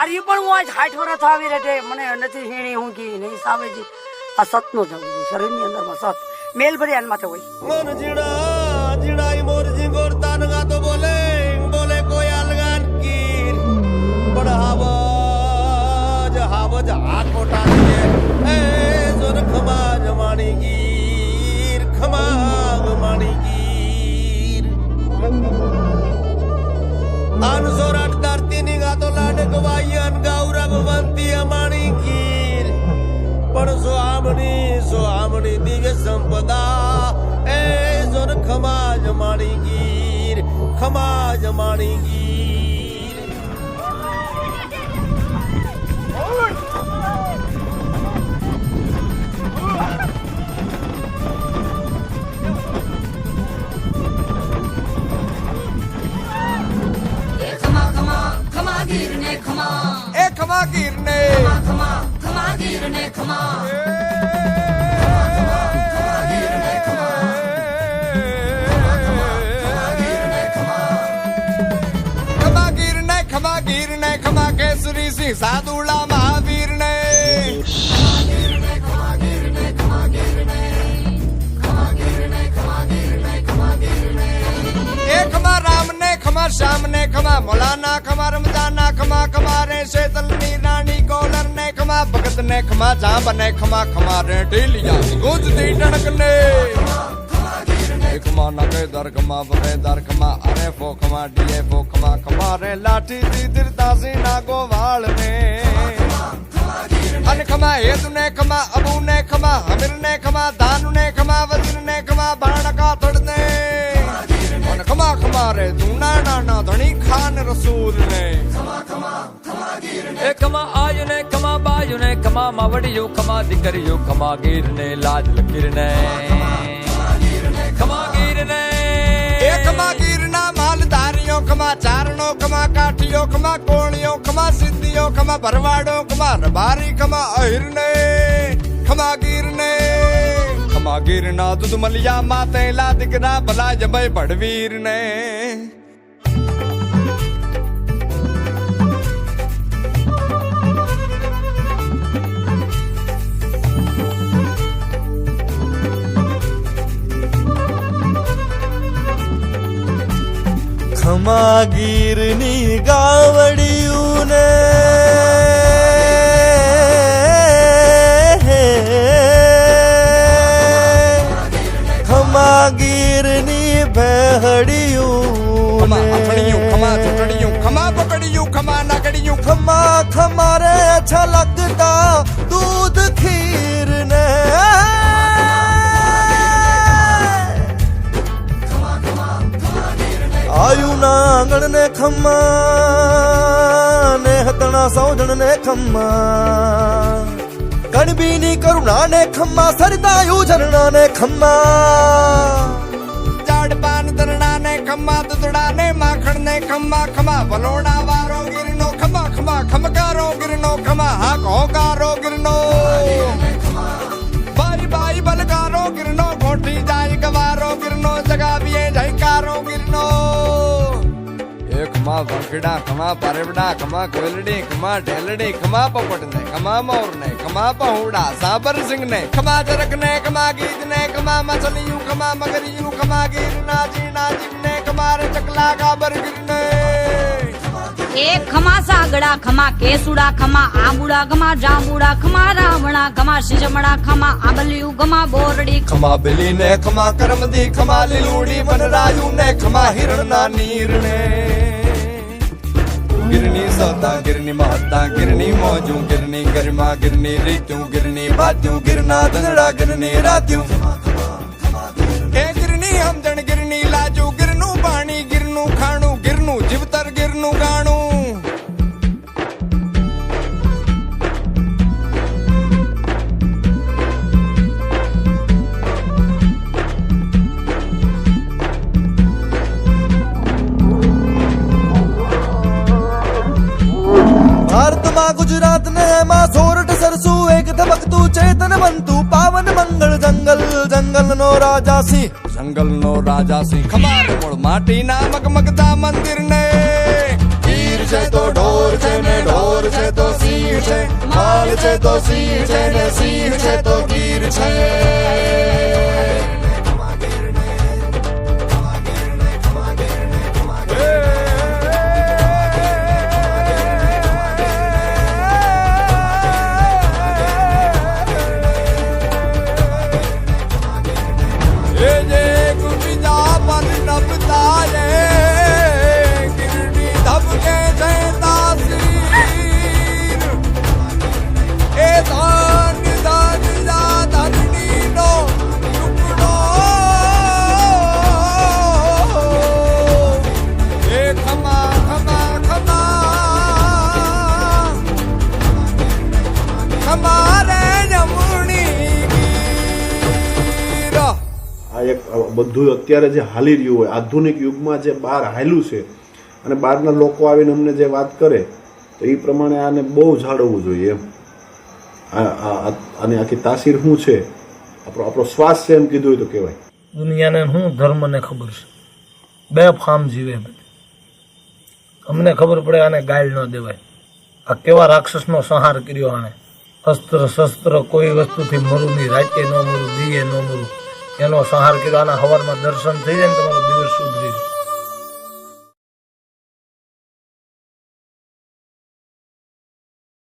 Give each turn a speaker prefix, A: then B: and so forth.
A: આર્યું પણ હું આજ હાઠ વર્ષ આવી રહે મને નથી હીણી હું કી નહીં સામે જી આ સતનો જવું જોઈએ. શરીરની અંદરમાં સત. મેલ ભરી આન માથે હોય.
B: મન જીણા જીણાઈ મોર જીંગોર સોહામણી સોહામણી દિવ્ય સંપદા એ જોર ખમાજ માણી ગીર ખમાજ માણી ગીર
C: ખમા ખમા ખમા ગીર ને ખમા
B: એ ખમા ગીર ને
C: ખમા ખમા ગીર ને ખમા
B: ખમા ગીર ને ખમા ગીર ને ખમા શ્યામ ને ખમા મોલાના ખમા રમજાના ખમા ખમા રે શેતલની રાણી કોલર ને ખમા ભગત ને ખમા જાંબ ને ખમા ખમા રે ઢીલિયા ગુંજતી ટણક ને ખમા નકે દર ખમા વરે દર ખમા અરે ફો ખમા ડીએ ફો ખમા ખમા રે લાઠી દી દિરતા સી નાગો વાળ ને અન ખમા હેતુ ને ખમા અબુ ને ખમા હમીર ને ખમા દાનુ ને ખમા વજીર ને ખમા બાણકા તડ ને ખમા ખમા રે ધૂના નાના ધણી ખાન રસૂલ ને.
D: એ ખમા આયુ ને ખમા બાયુ ને ખમા માવડિયું ખમા દીકરીયું ખમા ગીર ને લાજ લકીર ને. ખમા ગીર ને.
B: એ ખમા ગીરના માલધારીઓ ખમા ચારણો ખમા કાઠીઓ ખમા કોણીઓ ખમા સિદ્ધિઓ ખમા ભરવાડો ખમા રબારી ખમા અહિર ને. ખમા ગીર ને. ખમા ગીરના દૂધ મલિયા માતે લા દીકરા ભલા જબય ભડવીર ને
E: ખમા ગીરની ગાવડિયું ને ભેહડિયું
B: અથડિયું ખમા ચૂંટણીયું ખમા પકડિયું ખમા નાગડિયું
E: ખમા ખમારે છલકતા દૂધ ખીર ને આયુના આંગણ ને ખમા ને હતણા સૌજણ ને ખમ્મા કણબીની કરુણા ને ખમ્મા સરદાયું ઝરણા ને ખમ્મા
B: દરણા ને ખમ્મા દૂધડા ને માખણ ને ખમ્મા ખમા વલોણા વારો ગીરનો ખમા ખમા ખમકારો ગીરનો ખમા હાક હોકારો ગીરનો. બારી બાઈ બલકારો ગીરનો ગોઠી જાય ગવારો ગીરનો એ ખમા પારેવડા ખમા કોયલડી ખમા ઢેલડી ખમા પોપટ ને ખમા મોર ને ખમા પહોડા સાબર સિંહ ને ખમા જરક ને ખમા ગીત ને ખમા મછલિયું ખમા મગરિયું ખમા ગીર ના જીના જીવ ને ખમા રે ચકલા ગાબર ગીર ને
C: એ ખમા સાગડા ખમા કેસુડા ખમા આંબુડા ખમા જાંબુડા ખમા રાવણા ખમા શિજમડા ખમા આંબલિયું ખમા બોરડી
B: ખમા બિલી ને ખમા કરમદી ખમા લીલુડી વનરાયુ ને ખમા હિરણ ના નીર ને ગિરની સતા ગિરની મહતા ગિરની મોજું ગિરની ગરમા ગિરની રીત્યું ગિરની બાત્યું ગિરના દંદડા ગિરની રાત્યું એ ગિરની સમજણ ગિરની લાજુ ગિરનું પાણી ગિરનું ખાણું ગિરનું
E: ભારતમાં ગુજરાત ને એમાં સોરઠ સરસું, એક ધબકતું ચેતન બનતું પાવન મંગળ, જંગલ જંગલ નો રાજા સિંહ.
B: જંગલ નો રાજા સિંહ, ખમાર મૂળ માટીના મગમગતા મંદિર ને ગીર છે તો ઢોર છે ને ઢોર છે તો સિંહ છે, માલ છે તો સિંહ છે ને સિંહ છે તો ગીર છે.
F: બધું અત્યારે જે હાલી રહ્યું હોય, આધુનિક યુગમાં જે બહાર હાલ્યું છે, અને બહારના લોકો આવીને અમને જે વાત કરે, તો એ પ્રમાણે આને બહુ જાળવવું જોઈએ એમ. આની આખી તાસીર શું છે? આપણો આપણો શ્વાસ છે એમ કીધું તો કહેવાય.
G: દુનિયાને શું ધર્મને ખબર છે? બે ફાર્મ જીવે અમને ખબર પડે આને ગાળ ન દેવાય. આ કેવા રાક્ષસનો સંહાર કર્યો આણે? અસ્ત્ર શસ્ત્ર કોઈ વસ્તુથી મરું નહીં રાતે ન મરું, દીએ ન મરું. એનો સંહાર કર્યો આના હવારમાં દર્શન થઈ જાય ને તમારો દિવસ સુધરી જાય.